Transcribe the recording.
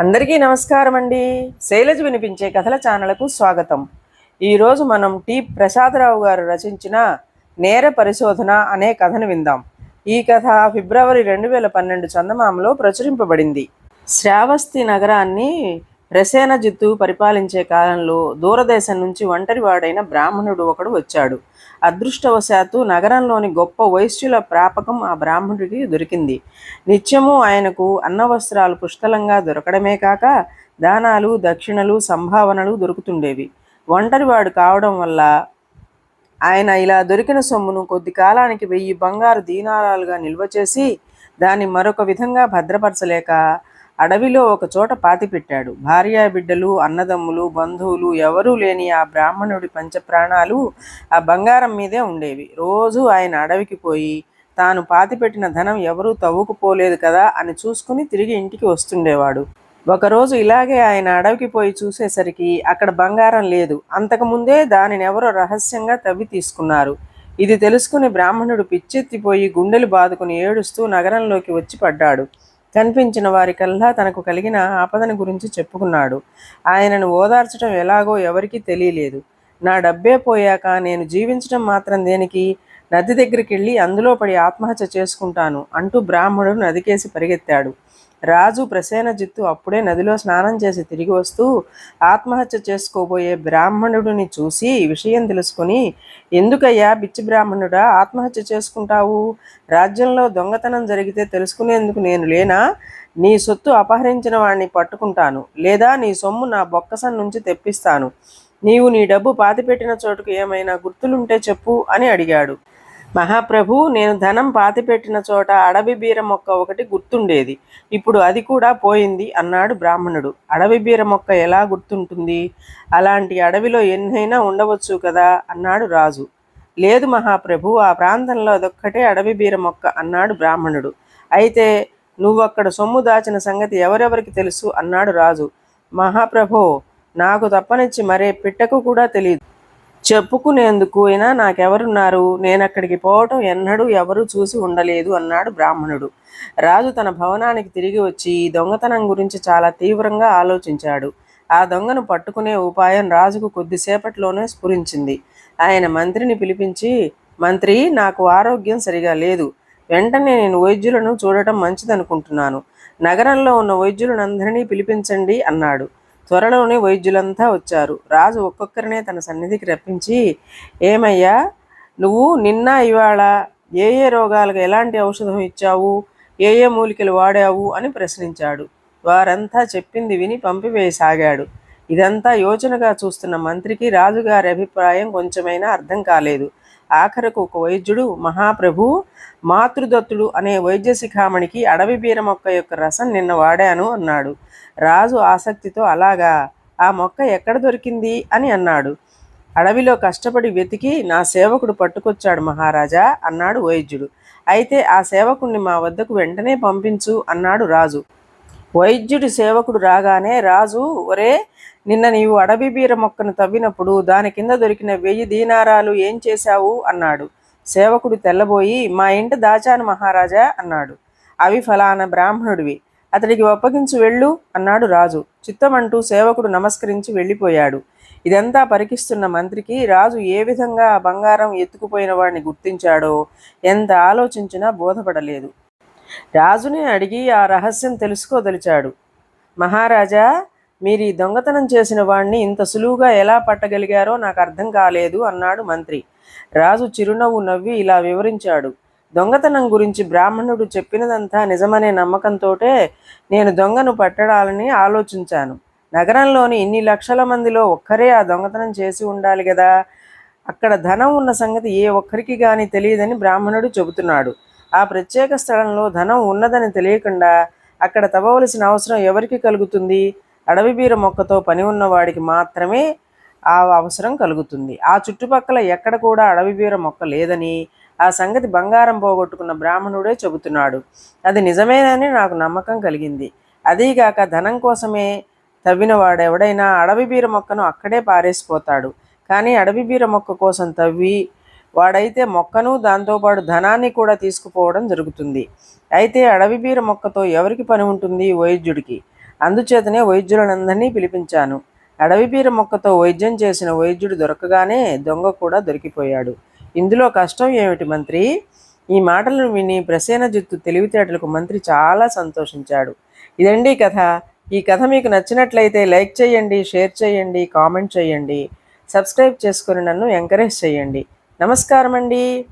అందరికీ నమస్కారం అండి. శైలజ వినిపించే కథల ఛానల్కు స్వాగతం. ఈరోజు మనం టి ప్రసాదరావు గారు రచించిన నేర పరిశోధన అనే కథను విందాం. ఈ కథ ఫిబ్రవరి రెండు వేల పన్నెండు చందమామలో ప్రచురింపబడింది. శ్రావస్తి నగరాన్ని ప్రసేనజిత్తు పరిపాలించే కాలంలో దూరదేశం నుంచి ఒంటరివాడైన బ్రాహ్మణుడు ఒకడు వచ్చాడు. అదృష్టవశాత్తు నగరంలోని గొప్ప వైశ్యుల ప్రాపకం ఆ బ్రాహ్మణుడికి దొరికింది. నిత్యము ఆయనకు అన్నవస్త్రాలు పుష్కలంగా దొరకడమే కాక దానాలు దక్షిణలు సంభావనలు దొరుకుతుండేవి. ఒంటరివాడు కావడం వల్ల ఆయన ఇలా దొరికిన సొమ్మును కొద్ది కాలానికి వెయ్యి బంగారు దీనారాలుగా నిల్వ చేసి దాన్ని మరొక విధంగా భద్రపరచలేక అడవిలో ఒక చోట పాతిపెట్టాడు భార్యా బిడ్డలు అన్నదమ్ములు బంధువులు ఎవరూ లేని ఆ బ్రాహ్మణుడి పంచప్రాణాలు ఆ బంగారం మీదే ఉండేవి. రోజు ఆయన అడవికి పోయి తాను పాతిపెట్టిన ధనం ఎవరూ తవ్వుకుపోలేదు కదా అని చూసుకుని తిరిగి ఇంటికి వస్తుండేవాడు. ఒకరోజు ఇలాగే ఆయన అడవికి పోయి చూసేసరికి అక్కడ బంగారం లేదు. అంతకుముందే దానిని ఎవరో రహస్యంగా తవ్వి తీసుకున్నారు. ఇది తెలుసుకుని బ్రాహ్మణుడు పిచ్చెత్తిపోయి గుండెలు బాదుకుని ఏడుస్తూ నగరంలోకి వచ్చి పడ్డాడు. కనిపించిన వారికల్లా తనకు కలిగిన ఆపదను గురించి చెప్పుకున్నాడు. ఆయనను ఓదార్చడం ఎలాగో ఎవరికీ తెలియలేదు. నా డబ్బే పోయాక నేను జీవించడం మాత్రం దేనికి? నది దగ్గరికి వెళ్ళి అందులో పడి ఆత్మహత్య చేసుకుంటాను అంటూ బ్రాహ్మణుడు నదికేసి పరిగెత్తాడు. రాజు ప్రసేనజిత్తు అప్పుడే నదిలో స్నానం చేసి తిరిగి వస్తూ ఆత్మహత్య చేసుకోబోయే బ్రాహ్మణుడిని చూసి విషయం తెలుసుకుని ఎందుకయ్యా బిచ్చి బ్రాహ్మణుడా ఆత్మహత్య చేసుకుంటావు? రాజ్యంలో దొంగతనం జరిగితే తెలుసుకునేందుకు నేను లేనా? నీ సొత్తు అపహరించిన వాణ్ణి పట్టుకుంటాను లేదా నీ సొమ్ము నా బొక్కసం నుంచి తెప్పిస్తాను. నీవు నీ డబ్బు పాతిపెట్టిన చోటుకు ఏమైనా గుర్తులుంటే చెప్పు అని అడిగాడు. మహాప్రభు నేను ధనం పాతిపెట్టిన చోట అడవి బీర మొక్క ఒకటి గుర్తుండేది. ఇప్పుడు అది కూడా పోయింది అన్నాడు బ్రాహ్మణుడు. అడవి బీర మొక్క ఎలా గుర్తుంటుంది? అలాంటి అడవిలో ఎన్నైనా ఉండవచ్చు కదా అన్నాడు రాజు. లేదు మహాప్రభు ఆ ప్రాంతంలో అదొక్కటే అడవి బీర మొక్క అన్నాడు బ్రాహ్మణుడు. అయితే నువ్వు అక్కడ సొమ్ము దాచిన సంగతి ఎవరెవరికి తెలుసు అన్నాడు రాజు. మహాప్రభో నాకు తప్పనిచ్చి మరే పిట్టకు కూడా తెలియదు చెప్పుకునేందుకు అయినా నాకెవరున్నారు? నేను అక్కడికి పోవటం ఎన్నడూ ఎవరూ చూసి ఉండలేదు అన్నాడు బ్రాహ్మణుడు. రాజు తన భవనానికి తిరిగి వచ్చి ఈ దొంగతనం గురించి చాలా తీవ్రంగా ఆలోచించాడు. ఆ దొంగను పట్టుకునే ఉపాయం రాజుకు కొద్దిసేపట్లోనే స్ఫురించింది. ఆయన మంత్రిని పిలిపించి మంత్రి నాకు ఆరోగ్యం సరిగా లేదు. వెంటనే నేను వైద్యులను చూడటం మంచిదనుకుంటున్నాను. నగరంలో ఉన్న వైద్యులనందరినీ పిలిపించండి అన్నాడు. త్వరలోనే వైద్యులంతా వచ్చారు. రాజు ఒక్కొక్కరినే తన సన్నిధికి రప్పించి ఏమయ్యా నువ్వు నిన్న ఇవాళ ఏ ఏ రోగాలకు ఎలాంటి ఔషధం ఇచ్చావు? ఏ ఏ మూలికలు వాడావు? అని ప్రశ్నించాడు. వారంతా చెప్పింది విని పంపివేయసాగాడు. ఇదంతా యోచనగా చూస్తున్న మంత్రికి రాజుగారి అభిప్రాయం కొంచెమైనా అర్థం కాలేదు. ఆఖరకు ఒక వైద్యుడు మహాప్రభు మాతృదత్తుడు అనే వైద్య శిఖామణికి అడవి బీర మొక్క యొక్క రసం నిన్న వాడాను అన్నాడు. రాజు ఆసక్తితో అలాగా ఆ మొక్క ఎక్కడ దొరికింది? అని అన్నాడు. అడవిలో కష్టపడి వెతికి నా సేవకుడు పట్టుకొచ్చాడు మహారాజా అన్నాడు వైద్యుడు. అయితే ఆ సేవకుణ్ణి మా వద్దకు వెంటనే పంపించు అన్నాడు రాజు. వైద్యుడి సేవకుడు రాగానే రాజు ఒరే నిన్న నీవు అడవి బీర మొక్కను తవ్వినప్పుడు దాని కింద దొరికిన వెయ్యి దీనారాలు ఏం చేశావు? అన్నాడు. సేవకుడు తెల్లబోయి మా ఇంట దాచాను మహారాజా అన్నాడు. అవి ఫలానా బ్రాహ్మణుడివి. అతడికి ఒప్పగించు వెళ్ళు అన్నాడు రాజు. చిత్తమంటూ సేవకుడు నమస్కరించి వెళ్ళిపోయాడు. ఇదంతా పరికిస్తున్న మంత్రికి రాజు ఏ విధంగా ఆ బంగారం ఎత్తుకుపోయిన వాడిని గుర్తించాడో ఎంత ఆలోచించినా బోధపడలేదు. రాజుని అడిగి ఆ రహస్యం తెలుసుకోదలిచాడు. మహారాజా మీరు ఈ దొంగతనం చేసిన వాణ్ణి ఇంత సులువుగా ఎలా పట్టగలిగారో నాకు అర్థం కాలేదు అన్నాడు మంత్రి. రాజు చిరునవ్వు నవ్వి ఇలా వివరించాడు. దొంగతనం గురించి బ్రాహ్మణుడు చెప్పినదంతా నిజమనే నమ్మకంతోటే నేను దొంగను పట్టడాలని ఆలోచించాను. నగరంలోని ఇన్ని లక్షల మందిలో ఒక్కరే ఆ దొంగతనం చేసి ఉండాలి కదా అక్కడ ధనం ఉన్న సంగతి ఏ ఒక్కరికి కానీ తెలియదని బ్రాహ్మణుడు చెబుతున్నాడు. ఆ ప్రత్యేక స్థలంలో ధనం ఉన్నదని తెలియకుండా అక్కడ తవ్వవలసిన అవసరం ఎవరికి కలుగుతుంది? అడవి బీర మొక్కతో పని ఉన్నవాడికి మాత్రమే ఆ అవసరం కలుగుతుంది. ఆ చుట్టుపక్కల ఎక్కడ కూడా అడవి బీర మొక్క లేదని ఆ సంగతి బంగారం పోగొట్టుకున్న బ్రాహ్మణుడే చెబుతున్నాడు. అది నిజమేనని నాకు నమ్మకం కలిగింది. అదీగాక ధనం కోసమే తవ్విన వాడెవడైనా అడవి బీర మొక్కను అక్కడే పారేసిపోతాడు. కానీ అడవి బీర మొక్క కోసం తవ్వి వాడైతే మొక్కను దాంతోపాటు ధనాన్ని కూడా తీసుకుపోవడం జరుగుతుంది. అయితే అడవి బీర మొక్కతో ఎవరికి పని ఉంటుంది? వైద్యుడికి. అందుచేతనే వైద్యులనందరినీ పిలిపించాను. అడవిపీర మొక్కతో వైద్యం చేసిన వైద్యుడు దొరకగానే దొంగ కూడా దొరికిపోయాడు. ఇందులో కష్టం ఏమిటి మంత్రి? ఈ మాటలను విని ప్రసేనజిత్తు తెలివితేటలకు మంత్రి చాలా సంతోషించాడు. ఇదండి కథ. ఈ కథ మీకు నచ్చినట్లయితే లైక్ చేయండి షేర్ చేయండి కామెంట్ చేయండి. సబ్స్క్రైబ్ చేసుకుని నన్ను ఎంకరేజ్ చేయండి. నమస్కారం అండి